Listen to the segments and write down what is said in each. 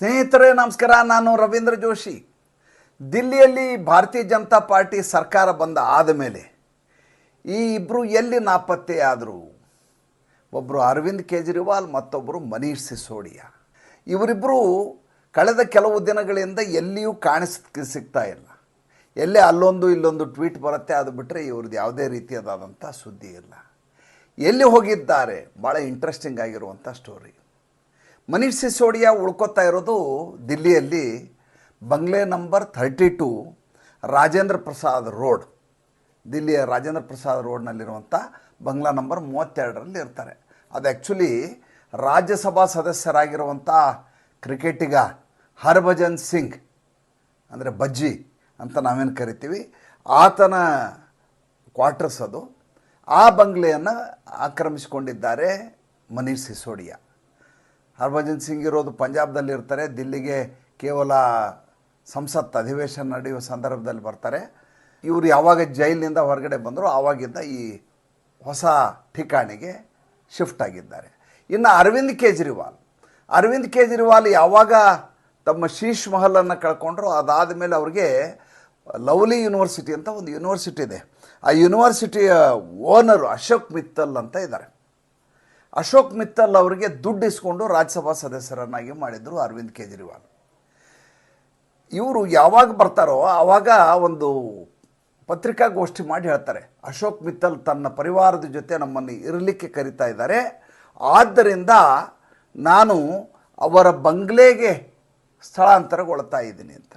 ಸ್ನೇಹಿತರೇ, ನಮಸ್ಕಾರ. ನಾನು ರವೀಂದ್ರ ಜೋಶಿ. ದಿಲ್ಲಿಯಲ್ಲಿ ಭಾರತೀಯ ಜನತಾ ಪಾರ್ಟಿ ಸರ್ಕಾರ ಬಂದ ಆದ ಮೇಲೆ ಈ ಇಬ್ಬರು ಎಲ್ಲಿ ನಾಪತ್ತೆ ಆದರು? ಒಬ್ಬರು ಅರವಿಂದ್ ಕೇಜ್ರಿವಾಲ್ ಮತ್ತೊಬ್ಬರು ಮನೀಷ್ ಸಿಸೋಡಿಯಾ. ಇವರಿಬ್ಬರು ಕಳೆದ ಕೆಲವು ದಿನಗಳಿಂದ ಎಲ್ಲಿಯೂ ಕಾಣಿಸ್ ಸಿಗ್ತಾ ಇಲ್ಲ. ಎಲ್ಲೇ ಅಲ್ಲೊಂದು ಇಲ್ಲೊಂದು ಟ್ವೀಟ್ ಬರುತ್ತೆ, ಅದು ಬಿಟ್ಟರೆ ಇವ್ರದ್ದು ಯಾವುದೇ ರೀತಿಯಾದಂಥ ಸುದ್ದಿ ಇಲ್ಲ. ಎಲ್ಲಿ ಹೋಗಿದ್ದಾರೆ? ಭಾಳ ಇಂಟ್ರೆಸ್ಟಿಂಗ್ ಆಗಿರುವಂಥ ಸ್ಟೋರಿ ಮನೀಶ್ ಸಿಸೋಡಿಯಾ ಉಳ್ಕೊತಾ ಇರೋದು ದಿಲ್ಲಿಯಲ್ಲಿ ಬಂಗ್ಲೆ number thirty two Rajendra Prasad road. ದಿಲ್ಲಿಯ ರಾಜೇಂದ್ರ ಪ್ರಸಾದ್ ರೋಡ್ನಲ್ಲಿರುವಂಥ ಬಂಗ್ಲಾ ನಂಬರ್ ಮೂವತ್ತೆರಡರಲ್ಲಿ ಇರ್ತಾರೆ. ಅದು ಆ್ಯಕ್ಚುಲಿ ರಾಜ್ಯಸಭಾ ಸದಸ್ಯರಾಗಿರುವಂಥ ಕ್ರಿಕೆಟಿಗ ಹರ್ಭಜನ್ ಸಿಂಗ್, ಅಂದರೆ ಬಜ್ಜಿ ಅಂತ ನಾವೇನು ಕರಿತೀವಿ, ಆತನ ಕ್ವಾರ್ಟರ್ಸ್ ಅದು. ಆ ಬಂಗ್ಲೆಯನ್ನು ಆಕ್ರಮಿಸಿಕೊಂಡಿದ್ದಾರೆ ಮನೀಷ್ ಸಿಸೋಡಿಯಾ. ಹರ್ಭಜನ್ ಸಿಂಗ್ ಇರೋದು ಪಂಜಾಬ್ದಲ್ಲಿ ಇರ್ತಾರೆ ದಿಲ್ಲಿಗೆ ಕೇವಲ ಸಂಸತ್ ಅಧಿವೇಶನ ನಡೆಯುವ ಸಂದರ್ಭದಲ್ಲಿ ಬರ್ತಾರೆ. ಇವರು ಯಾವಾಗ ಜೈಲಿನಿಂದ ಹೊರಗಡೆ ಬಂದರೂ ಆವಾಗಿಂದ ಈ ಹೊಸ ಠಿಕಾಣಿಗೆ ಶಿಫ್ಟ್ ಆಗಿದ್ದಾರೆ. ಇನ್ನು ಅರವಿಂದ್ ಕೇಜ್ರಿವಾಲ್. ಅರವಿಂದ್ ಕೇಜ್ರಿವಾಲ್ ಯಾವಾಗ ತಮ್ಮ ಶೀಶ್ ಮಹಲನ್ನು ಕಳ್ಕೊಂಡ್ರು ಅದಾದ ಮೇಲೆ ಅವ್ರಿಗೆ ಲವ್ಲಿ ಯೂನಿವರ್ಸಿಟಿ ಅಂತ ಒಂದು ಯೂನಿವರ್ಸಿಟಿ ಇದೆ. ಆ ಯೂನಿವರ್ಸಿಟಿಯ ಓನರು ಅಶೋಕ್ ಮಿತ್ತಲ್ ಅಂತ ಇದ್ದಾರೆ. ಅಶೋಕ್ ಮಿತ್ತಲ್ ಅವರಿಗೆ ದುಡ್ಡು ಇಸ್ಕೊಂಡು ರಾಜ್ಯಸಭಾ ಸದಸ್ಯರನ್ನಾಗಿ ಮಾಡಿದರು ಅರವಿಂದ್ ಕೇಜ್ರಿವಾಲ್. ಇವರು ಯಾವಾಗ ಬರ್ತಾರೋ ಆವಾಗ ಒಂದು ಪತ್ರಿಕಾಗೋಷ್ಠಿ ಮಾಡಿ ಹೇಳ್ತಾರೆ, ಅಶೋಕ್ ಮಿತ್ತಲ್ ತನ್ನ ಪರಿವಾರದ ಜೊತೆ ನಮ್ಮನ್ನು ಇರಲಿಕ್ಕೆ ಕರಿತಾ ಇದ್ದಾರೆ. ಆದ್ದರಿಂದ ನಾನು ಅವರ ಬಂಗ್ಲೆಗೆ ಸ್ಥಳಾಂತರಗೊಳ್ತಾ ಇದ್ದೀನಿ ಅಂತ.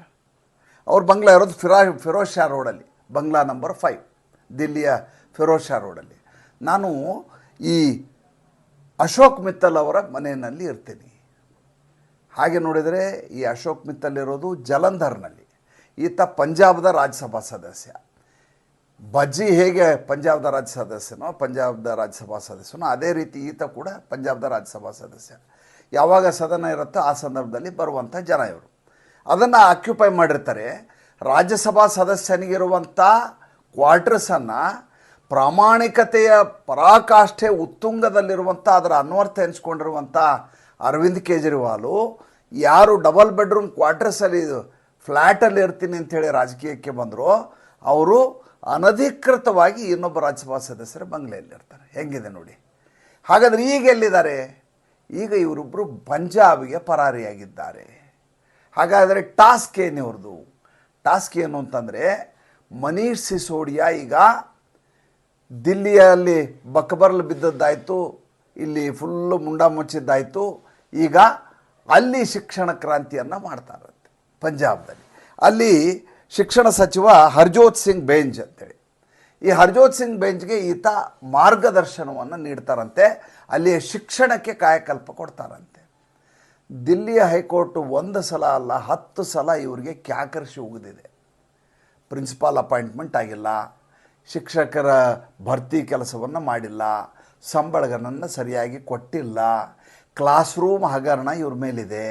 ಅವ್ರ ಬಂಗ್ಲಾ ಇರೋದು ಫಿರಾ ಫಿರೋಜ್ ಶಾ ರೋಡಲ್ಲಿ, ಬಂಗ್ಲಾ ನಂಬರ್ ಫೈವ್, ದಿಲ್ಲಿಯ ಫಿರೋಜ್ ಶಾ ರೋಡಲ್ಲಿ. ನಾನು ಈ ಅಶೋಕ್ ಮಿತ್ತಲ್ ಅವರ ಮನೆಯಲ್ಲಿ ಇರ್ತೀನಿ. ಹಾಗೆ ನೋಡಿದರೆ ಈ ಅಶೋಕ್ ಮಿತ್ತಲ್ ಇರೋದು ಜಲಂಧರ್ನಲ್ಲಿ, ಈತ ಪಂಜಾಬ್ದ ರಾಜ್ಯಸಭಾ ಸದಸ್ಯ. ಬಜ್ಜಿ ಹೇಗೆ ಪಂಜಾಬ್ದ ರಾಜ್ಯ ಸದಸ್ಯನೋ ಪಂಜಾಬ್ದ ರಾಜ್ಯಸಭಾ ಸದಸ್ಯನೋ, ಅದೇ ರೀತಿ ಈತ ಕೂಡ ಪಂಜಾಬ್ದ ರಾಜ್ಯಸಭಾ ಸದಸ್ಯ. ಯಾವಾಗ ಸದನ ಇರುತ್ತೋ ಆ ಸಂದರ್ಭದಲ್ಲಿ ಬರುವಂಥ ಜನ ಇವರು. ಅದನ್ನು ಆಕ್ಯುಪೈ ಮಾಡಿರ್ತಾರೆ. ರಾಜ್ಯಸಭಾ ಸದಸ್ಯನಿಗಿರುವಂಥ ಕ್ವಾರ್ಟರ್ಸನ್ನು ಪ್ರಾಮಾಣಿಕತೆಯ ಪರಾಕಾಷ್ಠೆ ಉತ್ತುಂಗದಲ್ಲಿರುವಂಥ ಅದರ ಅನ್ವರ್ಥ ಎನಿಸ್ಕೊಂಡಿರುವಂಥ ಅರವಿಂದ್ ಕೇಜ್ರಿವಾಲು, ಯಾರು ಡಬಲ್ ಬೆಡ್ರೂಮ್ ಕ್ವಾರ್ಟರ್ಸಲ್ಲಿ ಫ್ಲ್ಯಾಟಲ್ಲಿ ಇರ್ತೀನಿ ಅಂಥೇಳಿ ರಾಜಕೀಯಕ್ಕೆ ಬಂದರು, ಅವರು ಅನಧಿಕೃತವಾಗಿ ಇನ್ನೊಬ್ಬ ರಾಜ್ಯಸಭಾ ಸದಸ್ಯರು ಬಂಗ್ಲೆಯಲ್ಲಿರ್ತಾರೆ ಹೆಂಗಿದೆ ನೋಡಿ. ಹಾಗಾದರೆ ಈಗ ಎಲ್ಲಿದ್ದಾರೆ? ಈಗ ಇವರಿಬ್ಬರು ಪಂಜಾಬಿಗೆ ಪರಾರಿಯಾಗಿದ್ದಾರೆ. ಹಾಗಾದರೆ ಟಾಸ್ಕ್ ಏನು ಇವ್ರದ್ದು ಟಾಸ್ಕ್ ಏನು ಅಂತಂದರೆ ಮನೀಷ್ ಸಿಸೋಡಿಯಾ ಈಗ ದಿಲ್ಲಿಯಲ್ಲಿ ಬಕಬರ್ಲ್ ಬಿದ್ದದ್ದಾಯಿತು, ಇಲ್ಲಿ ಫುಲ್ಲು ಮುಂಡ ಮುಚ್ಚಿದ್ದಾಯಿತು. ಈಗ ಅಲ್ಲಿ ಶಿಕ್ಷಣ ಕ್ರಾಂತಿಯನ್ನು ಮಾಡ್ತಾರಂತೆ ಪಂಜಾಬ್ದಲ್ಲಿ. ಅಲ್ಲಿ ಶಿಕ್ಷಣ ಸಚಿವ ಹರ್ಜೋತ್ ಸಿಂಗ್ ಬೇಂಜ್ ಅಂತೇಳಿ. ಈ ಹರ್ಜೋತ್ ಸಿಂಗ್ ಬೇಂಜ್ಗೆ ಈತ ಮಾರ್ಗದರ್ಶನವನ್ನು ನೀಡ್ತಾರಂತೆ ಅಲ್ಲಿ ಶಿಕ್ಷಣಕ್ಕೆ ಕಾಯಕಲ್ಪ ಕೊಡ್ತಾರಂತೆ. ದಿಲ್ಲಿಯ ಹೈಕೋರ್ಟ್ ಒಂದು ಸಲ ಅಲ್ಲ, ಹತ್ತು ಸಲ ಇವರಿಗೆ ಕ್ಯಾಕರ್ಸಿ ಉಗಿದಿದೆ. ಪ್ರಿನ್ಸಿಪಾಲ್ ಅಪಾಯಿಂಟ್ಮೆಂಟ್ ಆಗಿಲ್ಲ ಶಿಕ್ಷಕರ ಭರ್ತಿ ಕೆಲಸವನ್ನು ಮಾಡಿಲ್ಲ ಸಂಬಳಗಳನ್ನು ಸರಿಯಾಗಿ ಕೊಟ್ಟಿಲ್ಲ ಕ್ಲಾಸ್ ರೂಮ್ ಹಗರಣ ಇವ್ರ ಮೇಲಿದೆ.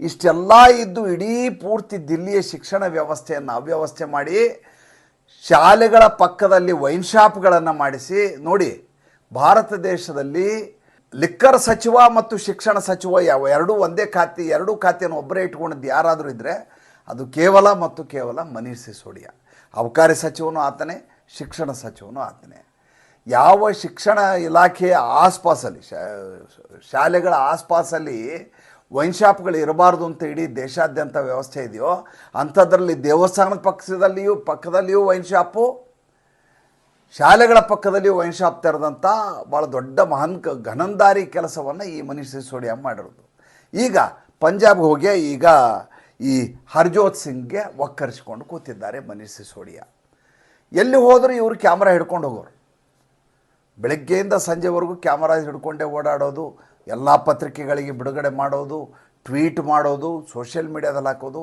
ಇಷ್ಟೆಲ್ಲ ಇದ್ದು ಇಡೀ ಪೂರ್ತಿ ದಿಲ್ಲಿಯ ಶಿಕ್ಷಣ ವ್ಯವಸ್ಥೆಯನ್ನು ಅವ್ಯವಸ್ಥೆ ಮಾಡಿ, ಶಾಲೆಗಳ ಪಕ್ಕದಲ್ಲಿ ವೈನ್ ಶಾಪ್ಗಳನ್ನು ಮಾಡಿಸಿ, ನೋಡಿ, ಭಾರತ ದೇಶದಲ್ಲಿ ಲಿಕ್ಕರ್ ಸಚಿವ ಮತ್ತು ಶಿಕ್ಷಣ ಸಚಿವ ಯಾವ ಎರಡೂ ಒಂದೇ ಖಾತೆ, ಎರಡೂ ಖಾತೆಯನ್ನು ಒಬ್ಬರೇ ಇಟ್ಕೊಂಡಿದ್ದು ಯಾರಾದರೂ ಇದ್ದರೆ ಅದು ಕೇವಲ ಮತ್ತು ಕೇವಲ ಮನೀಷ್ ಸಿಸೋಡಿಯಾ. ಅಬಕಾರಿ ಸಚಿವನು ಆತನೇ ಶಿಕ್ಷಣ ಸಚಿವನು ಆತನೇ ಯಾವ ಶಿಕ್ಷಣ ಇಲಾಖೆಯ ಆಸ್ಪಾಸಲ್ಲಿ ಶಾಲೆಗಳ ಆಸ್ಪಾಸಲ್ಲಿ ವೈನ್ ಶಾಪ್ಗಳು ಇರಬಾರ್ದು ಅಂತ ಇಡೀ ದೇಶಾದ್ಯಂತ ವ್ಯವಸ್ಥೆ ಇದೆಯೋ, ಅಂಥದ್ರಲ್ಲಿ ದೇವಸ್ಥಾನದ ಪಕ್ಷದಲ್ಲಿಯೂ ಪಕ್ಕದಲ್ಲಿಯೂ ವೈನ್ ಶಾಪು ಶಾಲೆಗಳ ಪಕ್ಕದಲ್ಲಿಯೂ ವೈನ್ ಶಾಪ್ ತೆರೆದಂಥ ಭಾಳ ದೊಡ್ಡ ಮಹಾನ್ ಘನಂದಾರಿ ಕೆಲಸವನ್ನು ಈ ಮನೀಷ್ ಸಿಸೋಡಿಯಾ ಮಾಡಿರೋದು. ಈಗ ಪಂಜಾಬ್ಗೆ ಹೋಗಿ ಈಗ ಈ ಹರ್ಜೋತ್ ಸಿಂಗ್ಗೆ ಒಕ್ಕರಿಸಿಕೊಂಡು ಕೂತಿದ್ದಾರೆ ಮನೀಷ್ ಸಿಸೋಡಿಯಾ. ಎಲ್ಲಿ ಹೋದರೂ ಇವರು ಕ್ಯಾಮ್ರಾ ಹಿಡ್ಕೊಂಡು ಹೋಗೋರು. ಬೆಳಗ್ಗೆಯಿಂದ ಸಂಜೆವರೆಗೂ ಕ್ಯಾಮ್ರಾ ಹಿಡ್ಕೊಂಡೇ ಓಡಾಡೋದು, ಎಲ್ಲ ಪತ್ರಿಕೆಗಳಿಗೆ ಬಿಡುಗಡೆ ಮಾಡೋದು, ಟ್ವೀಟ್ ಮಾಡೋದು, ಸೋಷಿಯಲ್ ಮೀಡ್ಯಾದಲ್ಲಿ ಹಾಕೋದು.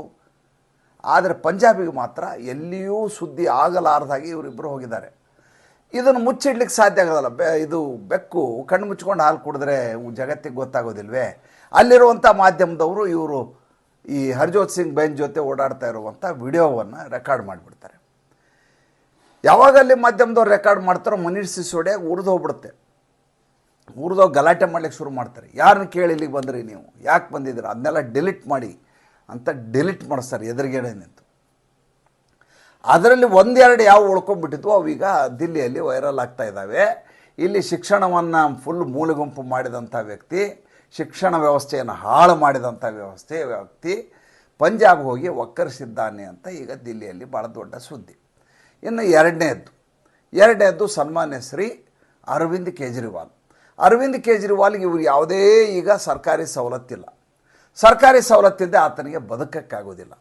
ಆದರೆ ಪಂಜಾಬಿಗೆ ಮಾತ್ರ ಎಲ್ಲಿಯೂ ಸುದ್ದಿ ಆಗಲಾರ್ದಾಗಿ ಇವರಿಬ್ಬರು ಹೋಗಿದ್ದಾರೆ. ಇದನ್ನು ಮುಚ್ಚಿಡ್ಲಿಕ್ಕೆ ಸಾಧ್ಯ ಆಗೋದಲ್ಲ ಬೆ, ಇದು ಬೆಕ್ಕು ಕಣ್ಣು ಮುಚ್ಕೊಂಡು ಹಾಲು ಕುಡಿದ್ರೆ ಜಗತ್ತಿಗೆ ಗೊತ್ತಾಗೋದಿಲ್ವೇ? ಅಲ್ಲಿರುವಂಥ ಮಾಧ್ಯಮದವರು ಇವರು ಈ ಹರ್ಜೋತ್ ಸಿಂಗ್ ಬೆನ್ ಜೊತೆ ಓಡಾಡ್ತಾ ಇರುವಂಥ ವಿಡಿಯೋವನ್ನು ರೆಕಾರ್ಡ್ ಮಾಡಿಬಿಡ್ತಾರೆ. ಯಾವಾಗ ಅಲ್ಲಿ ಮಾಧ್ಯಮದವ್ರು ರೆಕಾರ್ಡ್ ಮಾಡ್ತಾರೋ ಉರಿದು ಹೋಗ್ಬಿಡುತ್ತೆ. ಊರ್ದವ್ರು ಗಲಾಟೆ ಮಾಡ್ಲಿಕ್ಕೆ ಶುರು ಮಾಡ್ತಾರೆ. ಯಾರನ್ನ ಕೇಳಿ ಇಲ್ಲಿಗೆ ಬಂದ್ರಿ ನೀವು? ಯಾಕೆ ಬಂದಿದ್ದೀರ? ಅದನ್ನೆಲ್ಲ ಡಿಲೀಟ್ ಮಾಡಿ ಅಂತ ಡಿಲೀಟ್ ಮಾಡಿಸ್ತಾರೆ ಎದುರುಗಡೆ ನಿಂತು. ಅದರಲ್ಲಿ ಒಂದೆರಡು ಯಾವ ಉಳ್ಕೊಂಡ್ಬಿಟ್ಟಿದ್ವು ಅವೀಗ ದಿಲ್ಲಿಯಲ್ಲಿ ವೈರಲ್ ಆಗ್ತಾ ಇದ್ದಾವೆ. ಇಲ್ಲಿ ಶಿಕ್ಷಣವನ್ನು ಫುಲ್ ಮೂಲೆಗುಂಪು ಮಾಡಿದಂಥ ವ್ಯಕ್ತಿ, ಶಿಕ್ಷಣ ವ್ಯವಸ್ಥೆಯನ್ನು ಹಾಳು ಮಾಡಿದಂಥ ವ್ಯವಸ್ಥೆ ವ್ಯಕ್ತಿ ಪಂಜಾಬ್ ಹೋಗಿ ಒಕ್ಕರಿಸಿದ್ದಾನೆ ಅಂತ ಈಗ ದಿಲ್ಲಿಯಲ್ಲಿ ಭಾಳ ದೊಡ್ಡ ಸುದ್ದಿ. ಇನ್ನು ಎರಡನೇದ್ದು. ಎರಡನೇದ್ದು ಸನ್ಮಾನ್ಯ ಶ್ರೀ ಅರವಿಂದ್ ಕೇಜ್ರಿವಾಲ್. ಅರವಿಂದ್ ಕೇಜ್ರಿವಾಲ್ಗೆ ಇವರು ಯಾವುದೇ ಈಗ ಸರ್ಕಾರಿ ಸವಲತ್ತಿಲ್ಲ. ಸರ್ಕಾರಿ ಸವಲತ್ತಿಲ್ಲದೆ ಆತನಿಗೆ ಬದುಕಕ್ಕಾಗೋದಿಲ್ಲ.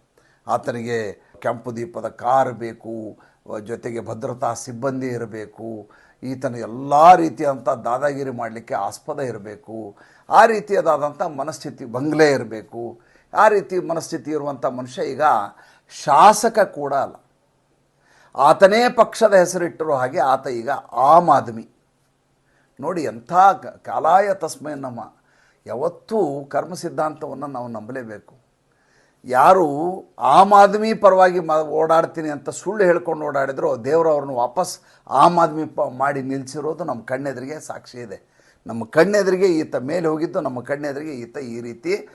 ಆತನಿಗೆ ಕೆಂಪು ದೀಪದ ಕಾರ್ ಬೇಕು, ಜೊತೆಗೆ ಭದ್ರತಾ ಸಿಬ್ಬಂದಿ ಇರಬೇಕು, ಈತನ ಎಲ್ಲ ರೀತಿಯಾದಂಥ ದಾದಾಗಿರಿ ಮಾಡಲಿಕ್ಕೆ ಆಸ್ಪದ ಇರಬೇಕು, ಆ ರೀತಿಯಾದಂಥ ಮನಸ್ಥಿತಿ ಬಂಗ್ಲೆ ಇರಬೇಕು, ಆ ರೀತಿ ಮನಸ್ಥಿತಿ ಇರುವಂಥ ಮನುಷ್ಯ ಈಗ ಶಾಸಕ ಕೂಡ ಅಲ್ಲ. ಆತನೇ ಪಕ್ಷದ ಹೆಸರಿಟ್ಟಿರೋ ಹಾಗೆ ಆತ ಈಗ ಆಮ್ ಆದ್ಮಿ. ನೋಡಿ ಎಂಥ ಕಾಲಾಯ ತಸ್ಮೈ ನಮ್ಮ ಯಾವತ್ತೂ ಕರ್ಮ ಸಿದ್ಧಾಂತವನ್ನು ನಾವು ನಂಬಲೇಬೇಕು. ಯಾರು ಆಮ್ ಆದ್ಮಿ ಪರವಾಗಿ ಮ, ಓಡಾಡ್ತೀನಿ ಅಂತ ಸುಳ್ಳು ಹೇಳ್ಕೊಂಡು ಓಡಾಡಿದ್ರು ದೇವರು ಅವ್ರನ್ನ ವಾಪಸ್ ಆಮ್ ಆದ್ಮಿ ಪ, ಮಾಡಿ ನಿಲ್ಲಿಸಿರೋದು ನಮ್ಮ ಕಣ್ಣೆದುರಿಗೆ ಸಾಕ್ಷಿ ಇದೆ. ನಮ್ಮ ಕಣ್ಣೆದುರಿಗೆ ಈತ ಮೇಲೆ ಹೋಗಿದ್ದು, ನಮ್ಮ ಕಣ್ಣೆದುರಿಗೆ ಈತ ಈ ರೀತಿ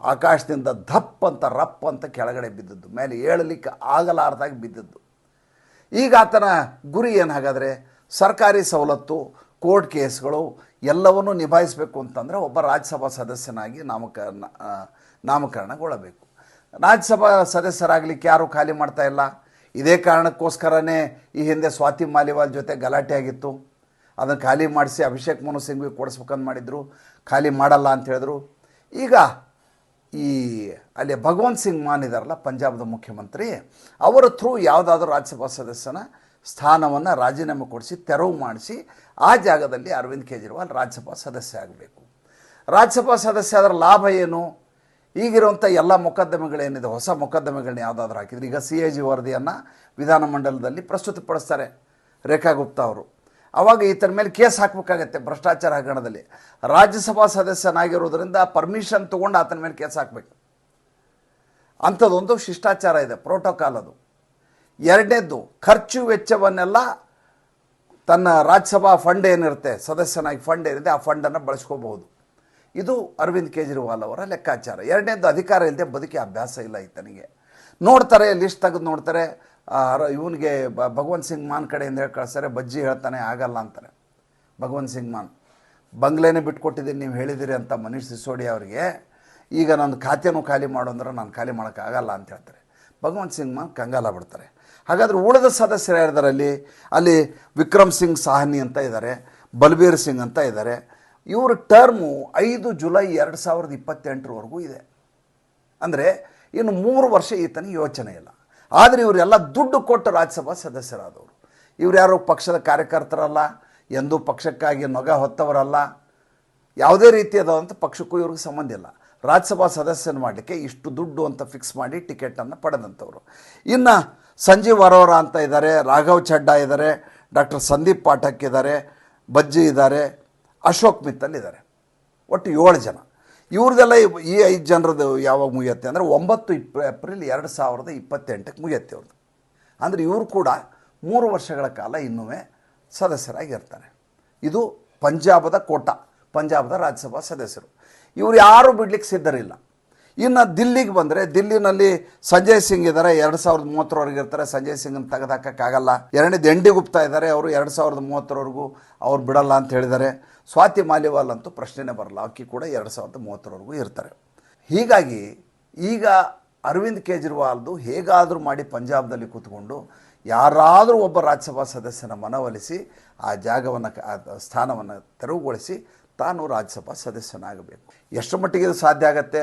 ಆಕಾಶದಿಂದ ದಪ್ಪ ಅಂತ ರಪ್ ಅಂತ ಕೆಳಗಡೆ ಬಿದ್ದದ್ದು. ಮೇಲೆ ಏಳಲಿಕ್ಕೆ ಆಗಲಾರ್ದಾಗ ಬಿದ್ದದ್ದು. ಈಗ ಆತನ ಗುರಿ ಏನು ಹಾಗಾದರೆ ಸರ್ಕಾರಿ ಸವಲತ್ತು, ಕೋರ್ಟ್ ಕೇಸ್ಗಳು ಎಲ್ಲವನ್ನೂ ನಿಭಾಯಿಸಬೇಕು ಅಂತಂದರೆ ಒಬ್ಬ ರಾಜ್ಯಸಭಾ ಸದಸ್ಯನಾಗಿ ನಾಮಕ ನಾಮಕರಣಗೊಳ್ಳಬೇಕು. ರಾಜ್ಯಸಭಾ ಸದಸ್ಯರಾಗಲಿಕ್ಕೆ ಯಾರೂ ಖಾಲಿ ಮಾಡ್ತಾ ಇಲ್ಲ? ಇದೇ ಕಾರಣಕ್ಕೋಸ್ಕರನೇ ಈ ಹಿಂದೆ ಸ್ವಾತಿ ಮಾಲಿವಾಲ್ ಜೊತೆ ಗಲಾಟೆ ಆಗಿತ್ತು ಅದನ್ನು ಖಾಲಿ ಮಾಡಿಸಿ ಅಭಿಷೇಕ್ ಮನು ಸಿಂಗ್ವಿ ಕೊಡಿಸ್ಬೇಕಂತ ಮಾಡಿದರು. ಖಾಲಿ ಮಾಡಲ್ಲ ಅಂತ ಹೇಳಿದ್ರು. ಈಗ ಈ ಅಲ್ಲಿ ಭಗವಂತ್ ಸಿಂಗ್ ಮಾನ್ ಇದಾರಲ್ಲ ಪಂಜಾಬ್ದ ಮುಖ್ಯಮಂತ್ರಿ, ಅವರ ಥ್ರೂ ಯಾವುದಾದ್ರೂ ರಾಜ್ಯಸಭಾ ಸದಸ್ಯನ ಸ್ಥಾನವನ್ನು ರಾಜೀನಾಮೆ ಕೊಡಿಸಿ, ತೆರವು ಮಾಡಿಸಿ, ಆ ಜಾಗದಲ್ಲಿ ಅರವಿಂದ್ ಕೇಜ್ರಿವಾಲ್ ರಾಜ್ಯಸಭಾ ಸದಸ್ಯ ಆಗಬೇಕು. ರಾಜ್ಯಸಭಾ ಸದಸ್ಯ ಅದರ ಲಾಭ ಏನು? ಈಗಿರುವಂಥ ಎಲ್ಲ ಮೊಕದ್ದಮೆಗಳೇನಿದೆ, ಹೊಸ ಮೊಕದ್ದಮೆಗಳನ್ನ ಯಾವುದಾದ್ರೂ ಹಾಕಿದ್ರು, ಈಗ ಸಿ ಎ ಜಿ ವರದಿಯನ್ನು ವಿಧಾನಮಂಡಲದಲ್ಲಿ ಪ್ರಸ್ತುತಪಡಿಸ್ತಾರೆ ರೇಖಾ ಗುಪ್ತಾ ಅವರು. ಅವಾಗ ಈತನ ಮೇಲೆ ಕೇಸ್ ಹಾಕಬೇಕಾಗತ್ತೆ ಭ್ರಷ್ಟಾಚಾರ ಹಗರಣದಲ್ಲಿ. ರಾಜ್ಯಸಭಾ ಸದಸ್ಯನಾಗಿರೋದ್ರಿಂದ ಪರ್ಮಿಷನ್ ತೊಗೊಂಡು ಆತನ ಮೇಲೆ ಕೇಸ್ ಹಾಕಬೇಕು. ಅಂಥದ್ದೊಂದು ಶಿಷ್ಟಾಚಾರ ಇದೆ ಪ್ರೋಟೋಕಾಲ್ ಅದು. ಎರಡನೇದ್ದು, ಖರ್ಚು ವೆಚ್ಚವನ್ನೆಲ್ಲ ತನ್ನ ರಾಜ್ಯಸಭಾ ಫಂಡ್ ಏನಿರುತ್ತೆ, ಸದಸ್ಯನಾಗಿ ಫಂಡ್ ಏನಿದೆ, ಆ ಫಂಡನ್ನು ಬಳಸ್ಕೋಬಹುದು. ಇದು ಅರವಿಂದ್ ಕೇಜ್ರಿವಾಲ್ ಅವರ ಲೆಕ್ಕಾಚಾರ. ಎರಡನೇದು ಅಧಿಕಾರ ಇಲ್ಲದೆ ಬದುಕಿ ಅಭ್ಯಾಸ ಇಲ್ಲ ಈತನಿಗೆ. ನೋಡ್ತಾರೆ ಲಿಸ್ಟ್ ತೆಗೆದು ನೋಡ್ತಾರೆ ಇವನಿಗೆ ಭಗವಂತ್ ಸಿಂಗ್ ಮಾನ್ ಕಡೆಯಿಂದ ಹೇಳಿ ಕಳಿಸ್ತಾರೆ ಬಜ್ಜಿ ಹೇಳ್ತಾನೆ, ಆಗಲ್ಲ ಅಂತಾರೆ. ಭಗವಂತ್ ಸಿಂಗ್ ಮಾನ್. ಬಂಗ್ಲೆನೇ ಬಿಟ್ಕೊಟ್ಟಿದ್ದೀನಿ, ನೀವು ಹೇಳಿದಿರಿ ಅಂತ ಮನೀಶ್ ಸಿಸೋಡಿ ಅವರಿಗೆ, ಈಗ ನನ್ನ ಖಾತೆನೂ ಖಾಲಿ ಮಾಡು ಅಂದ್ರೆ ನಾನು ಖಾಲಿ ಮಾಡೋಕ್ಕಾಗಲ್ಲ ಅಂತ ಹೇಳ್ತಾರೆ. ಭಗವಂತ್ ಸಿಂಗ್ ಮಾನ್ ಕಂಗಾಲ ಬಿಡ್ತಾರೆ. ಹಾಗಾದ್ರೆ ಉಳಿದ ಸದಸ್ಯರು ಯಾರಿದ್ದಾರೆ ಅಲ್ಲಿ ಅಲ್ಲಿ ವಿಕ್ರಮ್ ಸಿಂಗ್ ಸಾಹ್ನಿ ಅಂತ ಇದ್ದಾರೆ ಬಲ್ಬೀರ್ ಸಿಂಗ್ ಅಂತ ಇದ್ದಾರೆ ಇವರ ಟರ್ಮು ಐದು ಜುಲೈ ಎರಡು ಸಾವಿರದ ಇಪ್ಪತ್ತೆಂಟರವರೆಗೂ ಇದೆ. ಅಂದರೆ ಇನ್ನು ಮೂರು ವರ್ಷ ಈತನ ಯೋಚನೆ ಇಲ್ಲ. ಆದರೆ ಇವರೆಲ್ಲ ದುಡ್ಡು ಕೊಟ್ಟು ರಾಜ್ಯಸಭಾ ಸದಸ್ಯರಾದವರು. ಇವ್ರು ಯಾರು ಪಕ್ಷದ ಕಾರ್ಯಕರ್ತರಲ್ಲ, ಎಂದೂ ಪಕ್ಷಕ್ಕಾಗಿ ನೊಗ ಹೊತ್ತವರಲ್ಲ. ಯಾವುದೇ ರೀತಿಯಾದಂಥ ಪಕ್ಷಕ್ಕೂ ಇವ್ರಿಗೆ ಸಂಬಂಧ ಇಲ್ಲ. ರಾಜ್ಯಸಭಾ ಸದಸ್ಯನ ಮಾಡಲಿಕ್ಕೆ ಇಷ್ಟು ದುಡ್ಡು ಅಂತ ಫಿಕ್ಸ್ ಮಾಡಿ ಟಿಕೆಟನ್ನು ಪಡೆದಂಥವ್ರು. ಇನ್ನು ಸಂಜೀವ್ ಅರೋರ ಅಂತ ಇದ್ದಾರೆ ರಾಘವ್ ಚಡ್ಡಾ ಇದ್ದಾರೆ ಡಾಕ್ಟರ್ ಸಂದೀಪ್ ಪಾಠಕ್ ಇದ್ದಾರೆ ಬಜ್ಜಿ ಇದ್ದಾರೆ ಅಶೋಕ್ ಮಿತ್ತಲ್ ಇದ್ದಾರೆ ಒಟ್ಟು ಏಳು ಜನ. ಇವ್ರದ್ದೆಲ್ಲ ಇವ್- ಈ ಐದು ಜನರದ್ದು ಯಾವಾಗ ಮುಗಿಯುತ್ತೆ ಅಂದರೆ ಒಂಬತ್ತು ಇಪ್, ಏಪ್ರಿಲ್ ಎರಡು ಸಾವಿರದ ಇಪ್ಪತ್ತೆಂಟಕ್ಕೆ ಮುಗಿಯುತ್ತೆ ಅವ್ರದ್ದು ಅಂದರೆ ಇವರು ಕೂಡ ಮೂರು ವರ್ಷಗಳ ಕಾಲ ಇನ್ನೂ ಸದಸ್ಯರಾಗಿರ್ತಾರೆ. ಇದು ಪಂಜಾಬದ ಕೋಟ, ಪಂಜಾಬದ ರಾಜ್ಯಸಭಾ ಸದಸ್ಯರು. ಇವರು ಯಾರೂ ಬಿಡ್ಲಿಕ್ಕೆ ಸಿದ್ಧರಿಲ್ಲ. ಇನ್ನು ದಿಲ್ಲಿಗೆ ಬಂದರೆ, ದಿಲ್ಲಿನಲ್ಲಿ ಸಂಜಯ್ ಸಿಂಗ್ ಇದ್ದಾರೆ ಎರಡು ಸಾವಿರದ ಮೂವತ್ತರವರೆಗೆ ಇರ್ತಾರೆ. ಸಂಜಯ್ ಸಿಂಗನ್ನು ತೆಗೆದಾಕೋಕ್ಕಾಗಲ್ಲ. ಎರಡನೇದು ಎನ್ ಡಿ ಗುಪ್ತಾ ಇದ್ದಾರೆ ಅವರು ಎರಡು ಸಾವಿರದ ಮೂವತ್ತರವರೆಗೂ ಅವ್ರು ಬಿಡಲ್ಲ ಅಂತ ಹೇಳಿದ್ದಾರೆ. ಸ್ವಾತಿ ಮಾಲಿವಾಲ್ ಅಂತೂ ಪ್ರಶ್ನೆನೇ ಬರಲ್ಲ, ಅಕ್ಕಿ ಕೂಡ ಎರಡು ಸಾವಿರದ ಮೂವತ್ತರವರೆಗೂ ಇರ್ತಾರೆ. ಹೀಗಾಗಿ ಈಗ ಅರವಿಂದ್ ಕೇಜ್ರಿವಾಲ್ದು ಹೇಗಾದರೂ ಮಾಡಿ ಪಂಜಾಬ್ದಲ್ಲಿ ಕೂತ್ಕೊಂಡು ಯಾರಾದರೂ ಒಬ್ಬ ರಾಜ್ಯಸಭಾ ಸದಸ್ಯನ ಮನವೊಲಿಸಿ ಆ ಜಾಗವನ್ನು ಸ್ಥಾನವನ್ನು ತೆರವುಗೊಳಿಸಿ ತಾನು ರಾಜ್ಯಸಭಾ ಸದಸ್ಯನಾಗಬೇಕು. ಎಷ್ಟು ಮಟ್ಟಿಗೆ ಇದು ಸಾಧ್ಯ ಆಗತ್ತೆ?